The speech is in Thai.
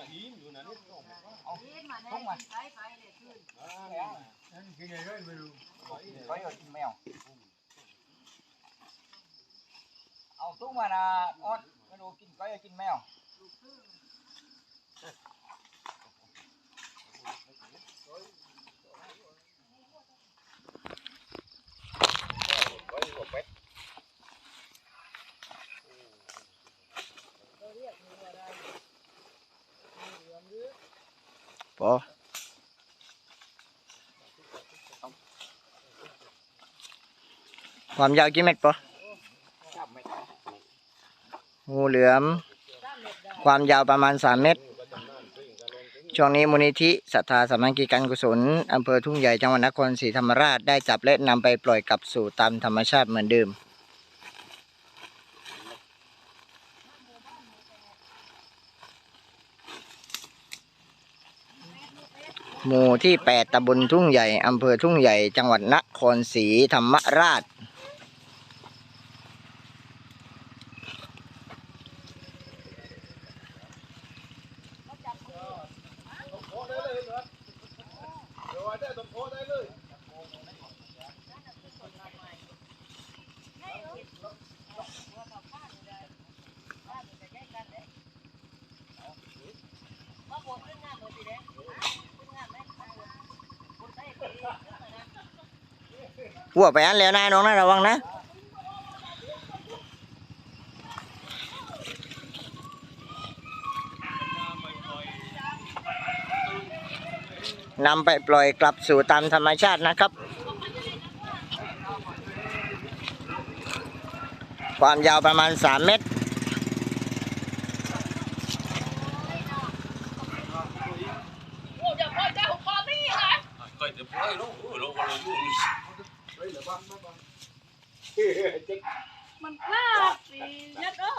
น่ะหินอยู่นะนี่ต้องเอาเฮ็ดมาแน่ต้องมาไปไปเลยขึ้นอ่านั่นกินอะไรไม่รู้ก้อยเอากินแมวเอาตุ้งมานะออดไม่รู้กินก้อยเอากินแมว ปอความยาวกี่เมตรปอจับไม่ได้งูเหลือม ความยาวประมาณ 3 เมตร ช่วงนี้มูลนิธิศรัทธาสามัคคีการกุศลอำเภอทุ่งใหญ่จังหวัดนครศรีธรรมราชได้จับและนำไปปล่อยกลับสู่ตามธรรมชาติเหมือนเดิม หมู่ที่ 8ตำบลทุ่งใหญ่อำเภอทุ่งใหญ่ จังหวัดนครศรีธรรมราช โคได้เลยเหรอเดี๋ยวได้ต้องโคได้เลย พวไปอันแล้วนะน้องนะระวังนะนำไปปล่อยกลับสู่ตามธรรมชาตินะครับ ความยาวประมาณ 3 เมตร ก็จะปล่อยลงลงลงอยู่มันพลาดสิยัดเอ้า